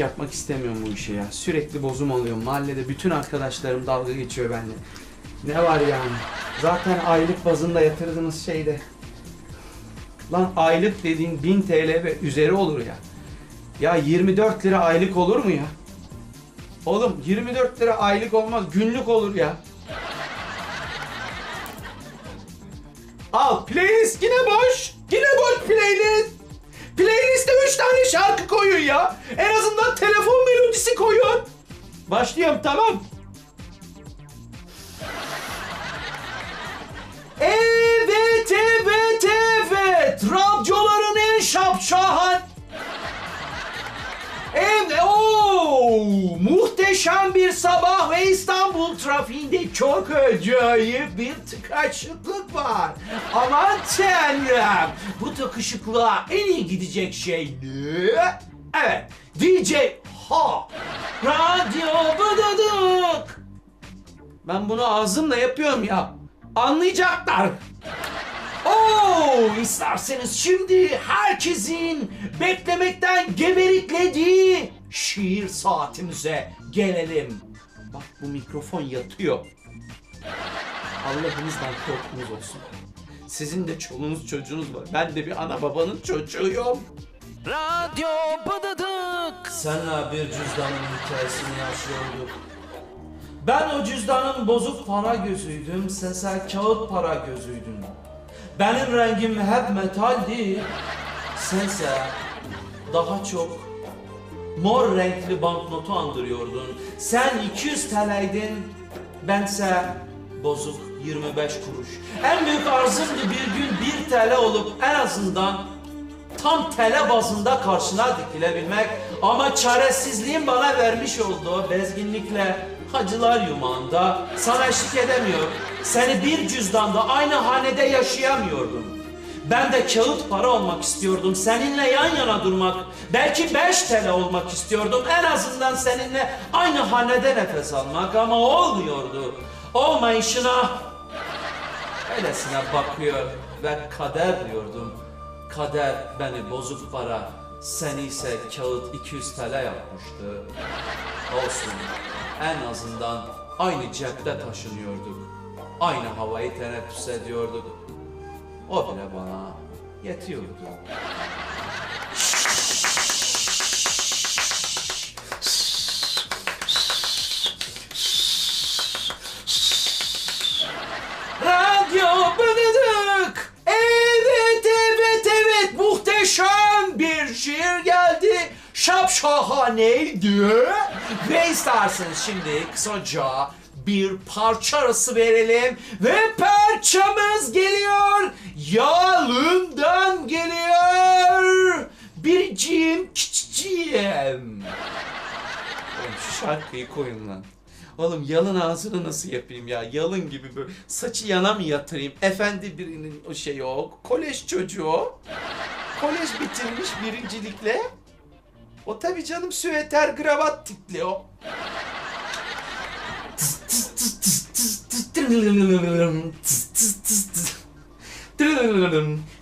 yapmak istemiyorum bu işi ya. Sürekli bozum alıyorum. Mahallede bütün arkadaşlarım dalga geçiyor benimle. Ne var yani? Zaten aylık bazında yatırdığınız şeyde. Lan aylık dediğin 1000 TL ve üzeri olur ya. Ya 24 lira aylık olur mu ya? Oğlum 24 lira aylık olmaz. Günlük olur ya. Al playlist yine boş. Yine boş playlist. Playlist'e 3 tane şarkı koyun ya. En azından telefon melodisi koyun. Başlıyorum tamam. Evet evet evet. Radyoların en şapşahan. Muhteşem bir sabah ve İstanbul trafiğinde çok acayip bir tıkaçlıklık var. Aman tanrım bu tıkışıklığa en iyi gidecek şey ne? Evet DJ Ha Radyo Bıdıdık Ben bunu ağzımla yapıyorum ya anlayacaklar. Oo, isterseniz şimdi herkesin beklemekten geberiklediği şiir saatimize gelelim. Bak bu mikrofon yatıyor. Allah'ınızdan korkunuz olsun. Sizin de çoluğunuz çocuğunuz var. Ben de bir ana babanın çocuğuyum. Radyo Bıdıdık. Senle bir cüzdanın hikayesini yaşıyorduk. Ben o cüzdanın bozuk para gözüydüm, sen sen kağıt para gözüydün. Benim rengim hep metaldi, sense daha çok mor renkli banknotu andırıyordun. Sen 200 TL'ydin, bense bozuk 25 kuruş. En büyük arzımdı bir gün 1 TL olup en azından tam tele bazında karşına dikilebilmek ama çaresizliğin bana vermiş olduğu bezginlikle hacılar yumağında sana eşlik edemiyor. Seni bir cüzdanda aynı hanede yaşayamıyordum. Ben de kağıt para olmak istiyordum. Seninle yan yana durmak. Belki 5 TL olmak istiyordum. En azından seninle aynı hanede nefes almak ama olmuyordu. Olmayışına öylesine bakıyor ve kader diyordum. Kader beni bozuk para, seni ise kağıt 200 TL yapmıştı. Olsun, en azından aynı cepte taşınıyorduk. Aynı havayı teneffüs ediyorduk. O bile bana yetiyordu. Radyo! Evet, evet, evet! Muhteşem bir şiir geldi. Şapşahaneydi. Ve isterseniz şimdi kısaca bir parça arası verelim. Ve parçamız geliyor. Yalından geliyor. Biricim küçücüğüm. Oğlum şu şarkıyı koyun lan. Oğlum yalın ağzını nasıl yapayım ya? Yalın gibi böyle saçı yana mı yatırayım? Efendi birinin o şeyi o. Kolej çocuğu. Kolej bitirmiş birincilikle. O tabii canım süveter kravat tipli o.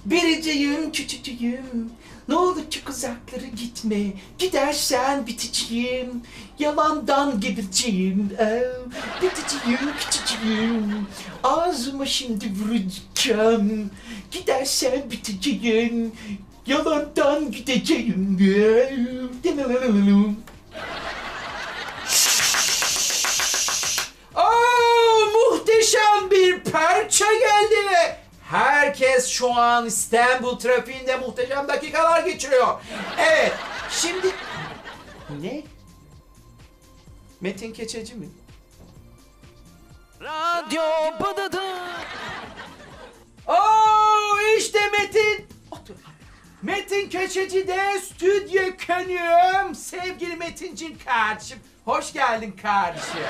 Biriciyim küçücüğüm Ne olur çok uzaklara gitme? Gidersen biteceğim. Yalandan gebereceğim oh, Biteceğim küçücüğüm. Ağzıma şimdi vuracağım. Gidersen biteceğim. Yalandan gideceğim. Aa, muhteşem bir parça geldi ve herkes şu an İstanbul trafiğinde muhteşem dakikalar geçiriyor. Evet, şimdi... Ne? Metin Keçeci mi? Radyo Bıdıdık. Oo işte Metin. Otur. Metin Keçeci de stüdyo konum. Sevgili Metincin kardeşim. Hoş geldin kardeşim.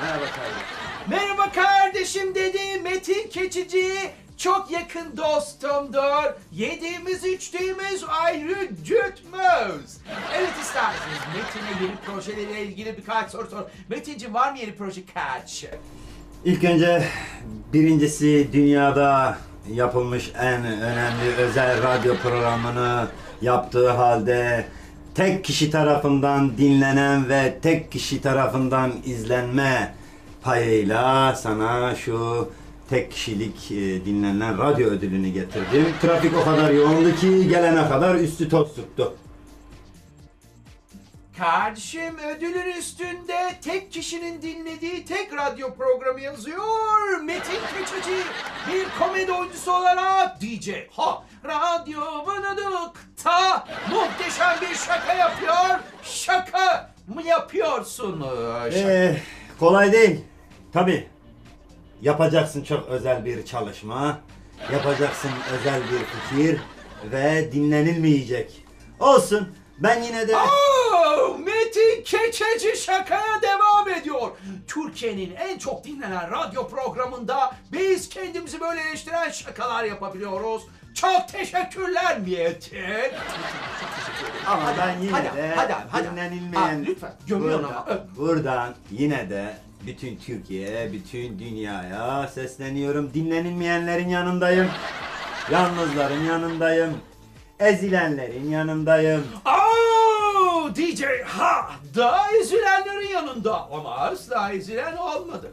Merhaba kardeşim. Merhaba kardeşim dedi Metin Keçici. Çok yakın dostumdur. Yediğimiz içtiğimiz ayrı gitmez. Evet isterseniz Metin'e yeni projeleriyle ilgili birkaç soru sor. Metin'cim var mı yeni proje kardeşim? İlk önce birincisi dünyada yapılmış en önemli özel radyo programını yaptığı halde tek kişi tarafından dinlenen ve tek kişi tarafından izlenme payıyla sana şu tek kişilik e, dinlenen radyo ödülünü getirdim. Trafik o kadar yoğundu ki gelene kadar üstü toz tuttu. Kardeşim ödülün üstünde tek kişinin dinlediği tek radyo programı yazıyor. Metin Keçeci bir komedi oyuncusu olarak DJ Ha Radyo Vınıdık'ta muhteşem bir şaka yapıyor. Şaka mı yapıyorsun? Ee, şaka- Ee, kolay değil. Tabi. Yapacaksın çok özel bir çalışma. Yapacaksın özel bir fikir. Ve dinlenilmeyecek. Olsun. Ben yine de... Oh, Metin Keçeci şakaya devam ediyor. Türkiye'nin en çok dinlenen radyo programında biz kendimizi böyle eleştiren şakalar yapabiliyoruz. Çok teşekkürler Metin. Ama ben yine hadi, de hadi, hadi, dinlenilmeyen... Abi, lütfen, buradan, ama, buradan yine de bütün Türkiye'ye, bütün dünyaya sesleniyorum. Dinlenilmeyenlerin yanındayım. Yalnızların yanındayım. Ezilenlerin yanındayım. DJ Ha daha üzülenlerin yanında ama asla üzülen olmadı.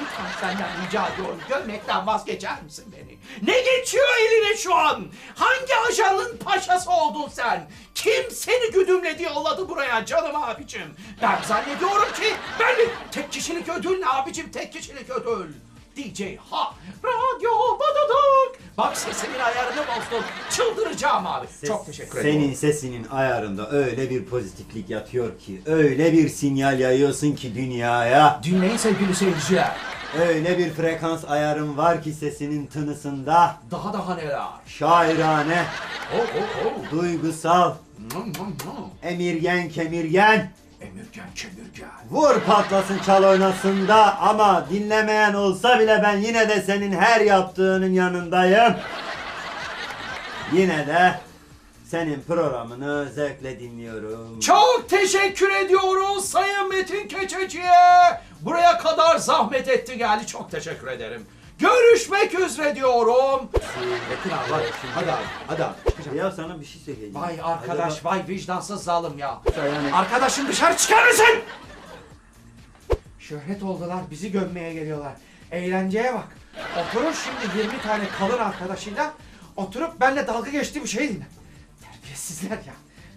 Lütfen senden rica ediyorum gömmekten vazgeçer misin beni? Ne geçiyor eline şu an? Hangi ajanın paşası oldun sen? Kim seni güdümledi yolladı buraya canım abicim? Ben zannediyorum ki ben tek kişilik ödül ne abicim tek kişilik ödül. DJ Ha Radyo Badadık. Bak sesimin ayarını bozdun. Çıldıracağım abi. Çok teşekkür ederim. Senin sesinin ayarında öyle bir pozitiflik yatıyor ki, öyle bir sinyal yayıyorsun ki dünyaya. Dinleyin sevgili seyirciler. Öyle bir frekans ayarın var ki sesinin tınısında. Daha daha neler? Şairane, Oh oh oh. duygusal, Nom, nom, nom. emirgen kemirgen. Emirgen kemirgen. Vur patlasın çal oynasın da ama dinlemeyen olsa bile ben yine de senin her yaptığının yanındayım. Yine de senin programını zevkle dinliyorum. Çok teşekkür ediyoruz Sayın Metin Keçeci'ye. Buraya kadar zahmet etti geldi. Çok teşekkür ederim. Görüşmek üzere diyorum. Metin abi hadi, hadi abi hadi abi. çıkacağım. Ya sana bir şey söyleyeceğim. Vay arkadaş Acaba- vay vicdansız zalim ya. Yani- Arkadaşım dışarı çıkar mısın? Şöhret oldular bizi gömmeye geliyorlar. Eğlenceye bak. Oturur şimdi 20 tane kalın arkadaşıyla oturup benimle dalga geçtiği bir şey dinle. Terbiyesizler ya.